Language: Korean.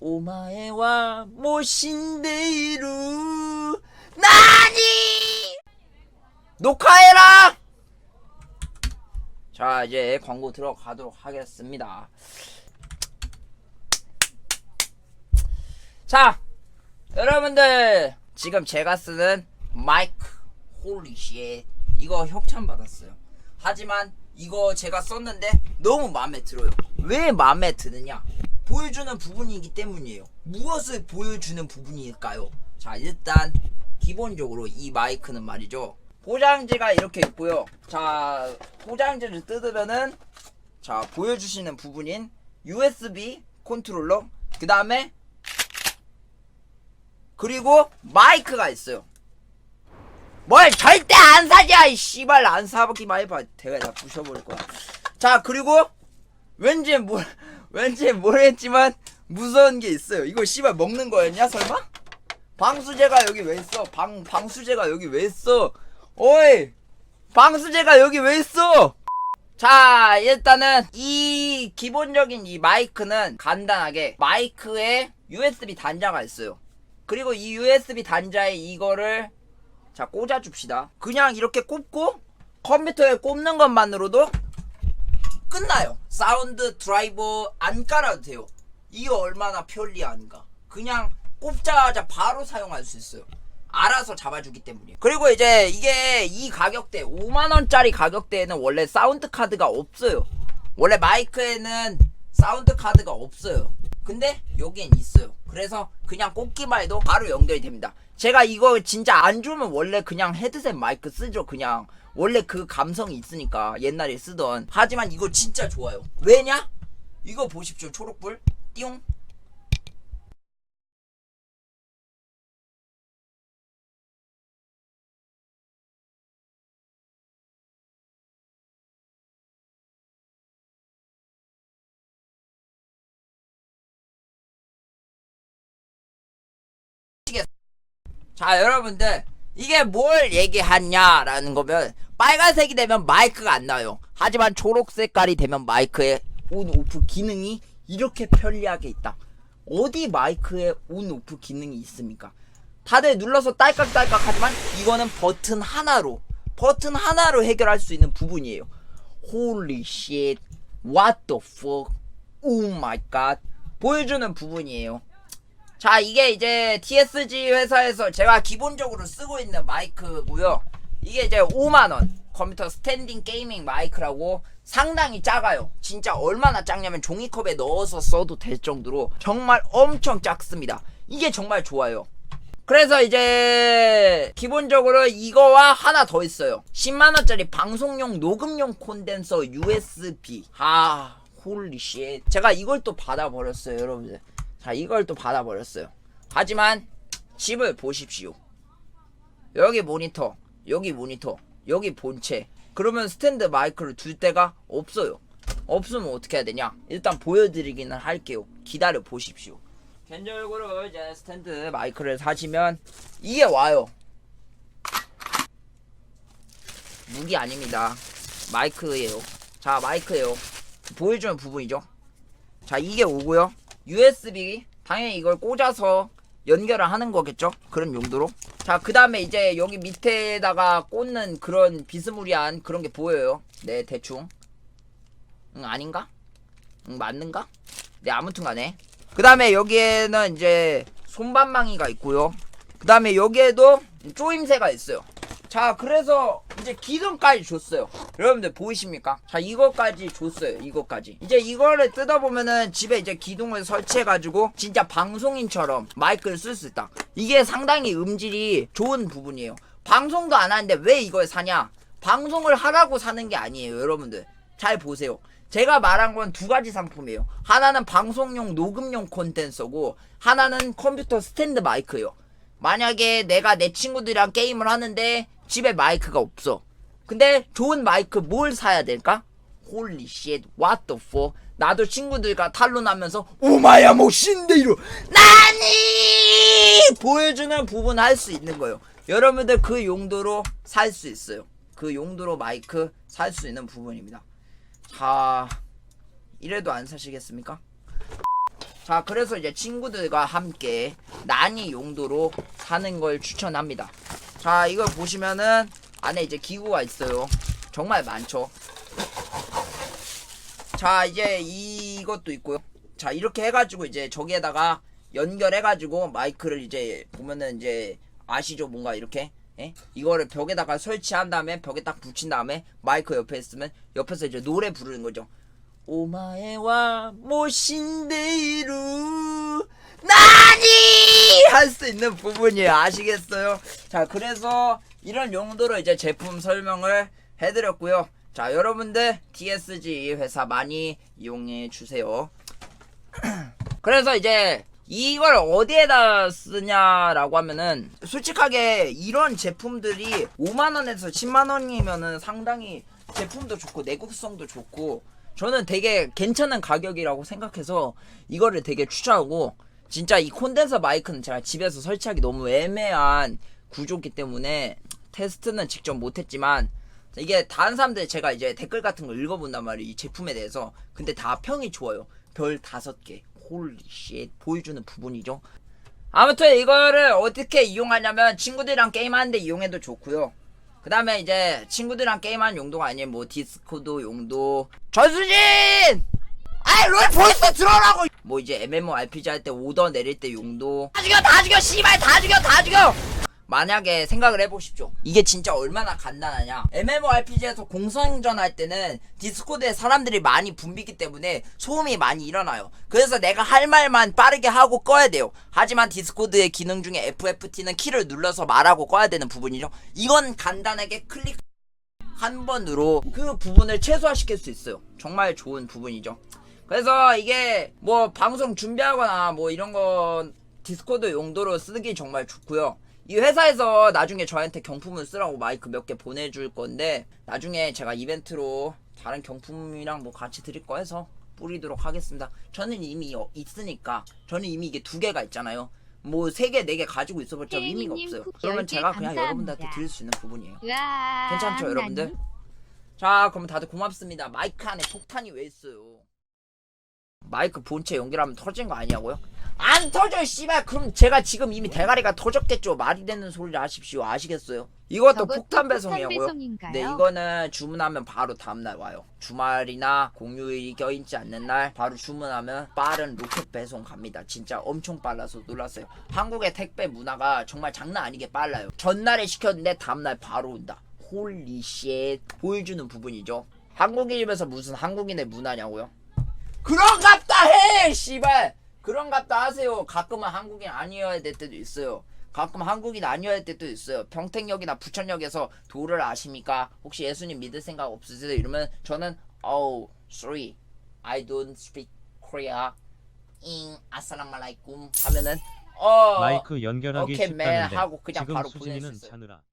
오마에와 모신데이루. 나니! 녹화해라! 자 이제 광고 들어가도록 하겠습니다. 자 여러분들 지금 제가 쓰는 마이크 홀리시에 이거 협찬 받았어요. 하지만 이거 제가 썼는데 너무 마음에 들어요. 왜 마음에 드느냐 보여주는 부분이기 때문이에요. 무엇을 보여주는 부분일까요? 자 일단 기본적으로 이 마이크는 말이죠. 포장지가 이렇게 있고요. 자 포장지를 뜯으면은 자 보여주시는 부분인 USB 컨트롤러 그 다음에 그리고 마이크가 있어요. 뭘 절대 안 사자 이 씨발. 안 사기만 해봐. 대가 다 부셔버릴 거야. 자 그리고 왠지 뭘 왠지 모르겠지만 무서운 게 있어요. 이거 씨발 먹는 거였냐 설마? 방수제가 여기 왜 있어? 방 방수제가 여기 왜 있어? 어이 방수제가 여기 왜 있어? 자 일단은 이 기본적인 이 마이크는 간단하게 마이크에 USB 단자가 있어요. 그리고 이 USB 단자에 이거를 자 꽂아 줍시다. 그냥 이렇게 꼽고 컴퓨터에 꼽는 것만으로도 끝나요. 사운드 드라이버 안 깔아도 돼요. 이게 얼마나 편리한가. 그냥 꼽자마자 바로 사용할 수 있어요. 알아서 잡아주기 때문에. 그리고 이제 이게 이 가격대 5만 원짜리 가격대에는 원래 사운드 카드가 없어요. 원래 마이크에는 사운드 카드가 없어요. 근데 여기엔 있어요. 그래서 그냥 꽂기만 해도 바로 연결이 됩니다. 제가 이거 진짜 안 주면 원래 그냥 헤드셋 마이크 쓰죠. 그냥 원래 그 감성이 있으니까 옛날에 쓰던. 하지만 이거 진짜 좋아요. 왜냐? 이거 보십시오. 초록불 띠용 자 여러분들 이게 뭘 얘기하냐라는 거면 빨간색이 되면 마이크가 안 나와요. 하지만 초록 색깔이 되면 마이크에 온 오프 기능이 이렇게 편리하게 있다. 어디 마이크에 온 오프 기능이 있습니까? 다들 눌러서 딸깍딸깍 하지만 이거는 버튼 하나로 버튼 하나로 해결할 수 있는 부분이에요. Holy shit. What the fuck? Oh my god. 보여주는 부분이에요 자 이게 이제 TSG 회사에서 제가 기본적으로 쓰고 있는 마이크고요. 이게 이제 5만원. 컴퓨터 스탠딩 게이밍 마이크라고 상당히 작아요. 진짜 얼마나 작냐면 종이컵에 넣어서 써도 될 정도로 정말 엄청 작습니다. 이게 정말 좋아요. 그래서 이제 기본적으로 이거와 하나 더 있어요. 10만원짜리 방송용 녹음용 콘덴서 USB 아 홀리쉣. 제가 이걸 또 받아버렸어요 여러분들 자 이걸 또 받아버렸어요. 하지만 집을 보십시오. 여기 모니터 여기 모니터 여기 본체. 그러면 스탠드 마이크를 둘 데가 없어요. 없으면 어떻게 해야 되냐? 일단 보여드리기는 할게요. 기다려 보십시오. 개인적으로 이제 스탠드 마이크를 사시면 이게 와요. 무기 아닙니다. 마이크예요. 자 마이크예요. 보여주는 부분이죠. 자 이게 오고요 USB 당연히 이걸 꽂아서 연결을 하는 거겠죠? 그런 용도로? 자 그 다음에 이제 여기 밑에다가 꽂는 그런 비스무리한 그런 게 보여요. 네 대충. 응 아닌가? 응 맞는가? 네 아무튼 간에. 그 다음에 여기에는 이제 손반망이가 있고요. 그 다음에 여기에도 쪼임새가 있어요 자 그래서 이제 기둥까지 줬어요. 여러분들 보이십니까? 자 이거까지 줬어요 이거까지. 이제 이거를 뜯어보면은 집에 이제 기둥을 설치해가지고 진짜 방송인처럼 마이크를 쓸 수 있다. 이게 상당히 음질이 좋은 부분이에요. 방송도 안 하는데 왜 이걸 사냐? 방송을 하라고 사는 게 아니에요 여러분들. 잘 보세요. 제가 말한 건 두 가지 상품이에요. 하나는 방송용 녹음용 콘텐츠고 하나는 컴퓨터 스탠드 마이크예요 만약에 내가 내 친구들이랑 게임을 하는데 집에 마이크가 없어. 근데 좋은 마이크 뭘 사야 될까? 홀리 쉣, what the fuck. 나도 친구들과 탈론하면서 오마야 뭐 신데이로 나니 보여주는 부분 할 수 있는 거예요. 여러분들 그 용도로 살 수 있어요. 그 용도로 마이크 살 수 있는 부분입니다. 자, 이래도 안 사시겠습니까? 자 그래서 이제 친구들과 함께 난이 용도로 사는 걸 추천합니다. 자 이걸 보시면은 안에 이제 기구가 있어요. 정말 많죠? 자 이제 이것도 있고요. 자 이렇게 해가지고 이제 저기에다가 연결해가지고 마이크를 이제 보면은 이제 아시죠? 뭔가 이렇게? 예? 이거를 벽에다가 설치한 다음에 벽에 딱 붙인 다음에 마이크 옆에 있으면 옆에서 이제 노래 부르는 거죠 오마에와 모신데이루. 나니! 할 수 있는 부분이에요. 아시겠어요? 자 그래서 이런 용도로 이제 제품 설명을 해드렸고요. 자 여러분들 TSG 회사 많이 이용해 주세요. 그래서 이제 이걸 어디에다 쓰냐라고 하면은 솔직하게 이런 제품들이 5만원에서 10만원이면은 상당히 제품도 좋고 내구성도 좋고 저는 되게 괜찮은 가격이라고 생각해서 이거를 되게 추천하고 진짜 이 콘덴서 마이크는 제가 집에서 설치하기 너무 애매한 구조기 때문에 테스트는 직접 못했지만 이게 다른 사람들 제가 이제 댓글 같은 거 읽어본단 말이에요 이 제품에 대해서. 근데 다 평이 좋아요. 별 다섯 개. 홀리쉣 보여주는 부분이죠. 아무튼 이거를 어떻게 이용하냐면 친구들이랑 게임하는데 이용해도 좋고요 그 다음에 이제 친구들이랑 게임하는 용도가 아니면 뭐 디스코드 용도. 전수진! 아이 롤 벌써 들어라고! 뭐 이제 MMORPG 할 때 오더 내릴 때 용도. 다 죽여 다 죽여 씨발! 다 죽여 다 죽여 만약에 생각을 해보십시오. 이게 진짜 얼마나 간단하냐. MMORPG에서 공성전 할 때는 디스코드에 사람들이 많이 붐비기 때문에 소음이 많이 일어나요. 그래서 내가 할 말만 빠르게 하고 꺼야 돼요. 하지만 디스코드의 기능 중에 FFT는 키를 눌러서 말하고 꺼야 되는 부분이죠. 이건 간단하게 클릭 한 번으로 그 부분을 최소화시킬 수 있어요. 정말 좋은 부분이죠. 그래서 이게 뭐 방송 준비하거나 뭐 이런 거 디스코드 용도로 쓰기 정말 좋고요. 이 회사에서 나중에 저한테 경품을 쓰라고 마이크 몇 개 보내줄 건데 나중에 제가 이벤트로 다른 경품이랑 뭐 같이 드릴 거 해서 뿌리도록 하겠습니다. 저는 이미 어- 있으니까 저는 이미 이게 두 개가 있잖아요. 뭐 세 개, 네 개 가지고 있어봤자 의미가 없어요. 쿡 그러면 제가 그냥 감사합니다. 여러분들한테 드릴 수 있는 부분이에요. 으아, 괜찮죠, 여러분들? 자, 그럼 다들 고맙습니다. 마이크 안에 폭탄이 왜 있어요? 마이크 본체 연결하면 터진 거 아니냐고요? 안 터져, 씨발. 그럼 제가 지금 이미 대가리가 터졌겠죠. 말이 되는 소리를 하십시오. 아시겠어요? 이것도 저것도 폭탄 폭탄 배송이고요. 배송인가요? 네, 이거는 주문하면 바로 다음날 와요. 주말이나 공휴일이 껴있지 않는 날 바로 주문하면 빠른 로켓 배송 갑니다. 진짜 엄청 빨라서 놀랐어요. 한국의 택배 문화가 정말 장난 아니게 빨라요. 전날에 시켰는데 다음날 바로 온다. 홀리쉣 보여주는 부분이죠. 한국인이면서 무슨 한국인의 문화냐고요? 그런갑다 해, 씨발. 그런갑다 하세요. 가끔은 한국인 아니어야 될 때도 있어요. 가끔 한국인 아니어야 될 때도 있어요. 평택역이나 부천역에서 도를 아십니까? 혹시 예수님 믿을 생각 없으세요? 이러면 저는 oh sorry I don't speak Korea 잉 아살라말라이쿰 하면은 어 마이크 연결하기 오케이, 쉽다는데 하고 그냥 지금 바로 수진이는. 자느라